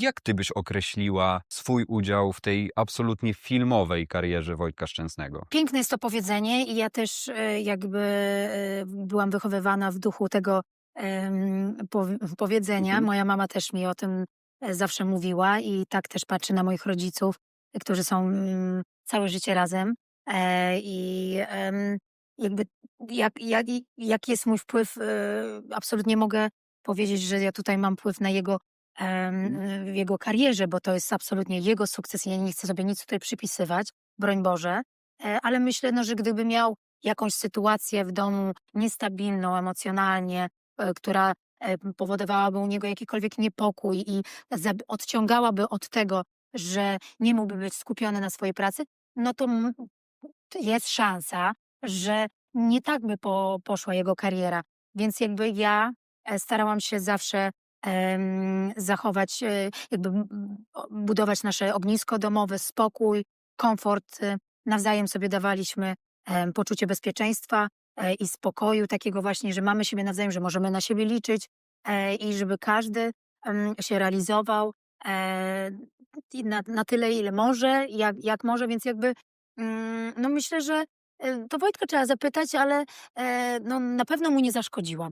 Jak ty byś określiła swój udział w tej absolutnie filmowej karierze Wojtka Szczęsnego? Piękne jest to powiedzenie i ja też e, jakby e, byłam wychowywana w duchu tego powiedzenia. Mhm. Moja mama też mi o tym e, zawsze mówiła i tak też patrzę na moich rodziców, którzy są mm, całe życie razem. I jakby jak, jak, jaki jest mój wpływ, absolutnie mogę powiedzieć, że ja tutaj mam wpływ na jego, w jego karierze, bo to jest absolutnie jego sukces i ja nie chcę sobie nic tutaj przypisywać, broń Boże. E, ale myślę, no, że gdyby miał jakąś sytuację w domu niestabilną emocjonalnie, e, która e, powodowałaby u niego jakikolwiek niepokój i odciągałaby od tego, że nie mógłby być skupiony na swojej pracy, no to jest szansa, że nie tak by po, poszła jego kariera. Więc jakby ja starałam się zawsze zachować, e, jakby budować nasze ognisko domowe, spokój, komfort. e, Nawzajem sobie dawaliśmy poczucie bezpieczeństwa e, i spokoju, takiego właśnie, że mamy siebie nawzajem, że możemy na siebie liczyć e, i żeby każdy się realizował na, na tyle, ile może, jak, jak może, więc jakby mm, no myślę, że e, to Wojtka trzeba zapytać, ale no, na pewno mu nie zaszkodziłam.